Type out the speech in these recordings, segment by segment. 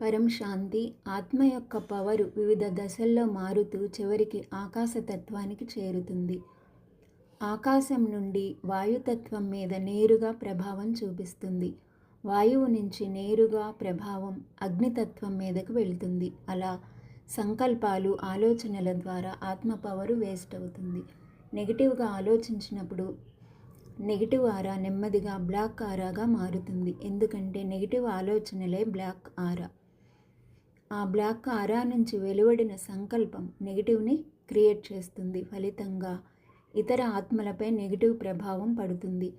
పరం శాంతి ఆత్మ యొక్క పవరు వివిధ దశల్లో మారుతూ చివరికి ఆకాశతత్వానికి చేరుతుంది. ఆకాశం నుండి వాయుతత్వం మీద నేరుగా ప్రభావం చూపిస్తుంది. వాయువు నుంచి నేరుగా ప్రభావం అగ్నితత్వం మీదకు వెళుతుంది. అలా సంకల్పాలు ఆలోచనల ద్వారా ఆత్మ పవరు వేస్ట్ అవుతుంది. నెగిటివ్గా ఆలోచించినప్పుడు నెగిటివ్ ఆరా నెమ్మదిగా బ్లాక్ ఆరాగా మారుతుంది. ఎందుకంటే నెగిటివ్ ఆలోచనలే బ్లాక్ ఆరా. ఆ బ్లాక్ ఆరా నుంచి వెలువడిన సంకల్పం నెగిటివ్ని క్రియేట్ చేస్తుంది ఫలితంగా. ఇతర ఆత్మలపై నెగిటివ్ ప్రభావం పడుతుంది.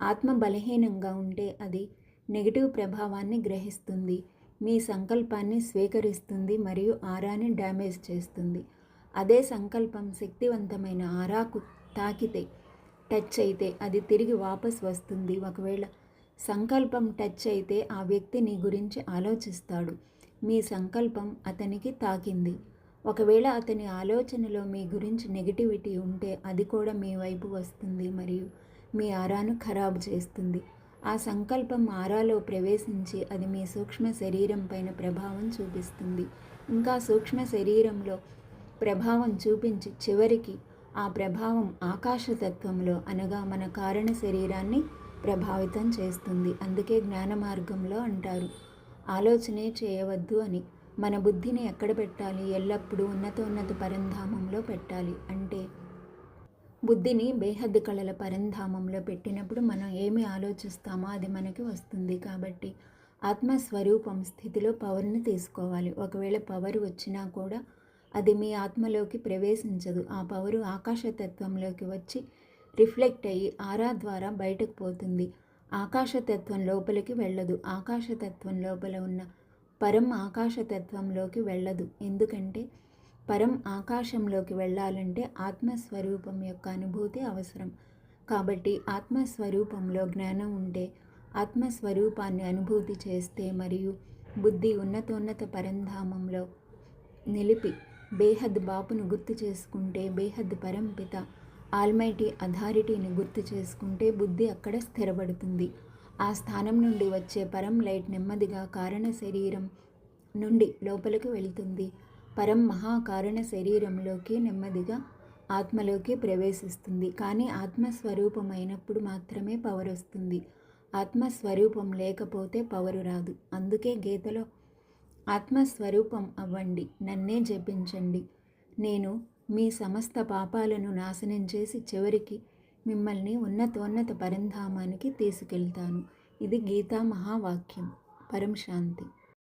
ఆత్మ బలహీనంగా ఉంటే అది నెగిటివ్ ప్రభావాన్ని గ్రహిస్తుంది. మీ సంకల్పాన్ని స్వీకరిస్తుంది మరియు ఆరాని డ్యామేజ్ చేస్తుంది. అదే సంకల్పం శక్తివంతమైన ఆరాకు తాకితే టచ్ అయితే అది తిరిగి వాపస్ వస్తుంది. ఒకవేళ సంకల్పం టచ్ అయితే ఆ వ్యక్తి నీ గురించి ఆలోచిస్తాడు. మీ సంకల్పం అతనికి తాకింది. ఒకవేళ అతని ఆలోచనలో మీ గురించి నెగిటివిటీ ఉంటే అది కూడా మీ వైపు వస్తుంది మరియు మీ ఆరాను ఖరాబు చేస్తుంది. ఆ సంకల్పం ఆరాలో ప్రవేశించి అది మీ సూక్ష్మ శరీరం పైన ప్రభావం చూపిస్తుంది. ఇంకా సూక్ష్మ శరీరంలో ప్రభావం చూపించి చివరికి ఆ ప్రభావం ఆకాశతత్వంలో అనగా మన కారణ శరీరాన్ని ప్రభావితం చేస్తుంది. అందుకే జ్ఞాన మార్గంలో అంటారు. ఆలోచనే చేయవద్దు అని. మన బుద్ధిని ఎక్కడ పెట్టాలి? ఎల్లప్పుడూ ఉన్నతోన్నత పరంధామంలో పెట్టాలి అంటే? బుద్ధిని బేహద్ కళల పరంధామంలో పెట్టినప్పుడు మనం ఏమి ఆలోచిస్తామో అది మనకి వస్తుంది కాబట్టి ఆత్మస్వరూపం స్థితిలో పవర్ని తీసుకోవాలి. ఒకవేళ పవర్ వచ్చినా కూడా అది మీ ఆత్మలోకి ప్రవేశించదు. ఆ పవరు ఆకాశతత్వంలోకి వచ్చి రిఫ్లెక్ట్ అయ్యి ఆరా ద్వారా బయటకు పోతుంది. ఆకాశతత్వం లోపలికి వెళ్ళదు. ఆకాశతత్వం లోపల ఉన్న పరం ఆకాశతత్వంలోకి వెళ్ళదు. ఎందుకంటే పరం ఆకాశంలోకి వెళ్ళాలంటే ఆత్మస్వరూపం యొక్క అనుభూతి అవసరం. కాబట్టి ఆత్మస్వరూపంలో జ్ఞానం ఉంటే ఆత్మస్వరూపాన్ని అనుభూతి చేస్తే మరియు బుద్ధి ఉన్నతోన్నత పరంధామంలో నిలిపి బేహద్ బాపును గుర్తు చేసుకుంటే బేహద్ పరంపిత ఆల్మైటీ అథారిటీని గుర్తు చేసుకుంటే బుద్ధి అక్కడ స్థిరపడుతుంది. ఆ స్థానం నుండి వచ్చే పరం లైట్ నెమ్మదిగా కారణ శరీరం నుండి లోపలికి వెళ్తుంది. పరం మహాకారణ శరీరంలోకి నెమ్మదిగా ఆత్మలోకి ప్రవేశిస్తుంది. కానీ ఆత్మస్వరూపమైనప్పుడు మాత్రమే పవర్ వస్తుంది. ఆత్మస్వరూపం లేకపోతే పవరు రాదు. అందుకే గీతలో ఆత్మస్వరూపం అవ్వండి నన్నే జపించండి. నేను మీ సమస్త పాపాలను నాశనం చేసి చివరికి మిమ్మల్ని ఉన్నతోన్నత పరంధామానికి తీసుకెళ్తాను. ఇది గీతా మహావాక్యం. పరం శాంతి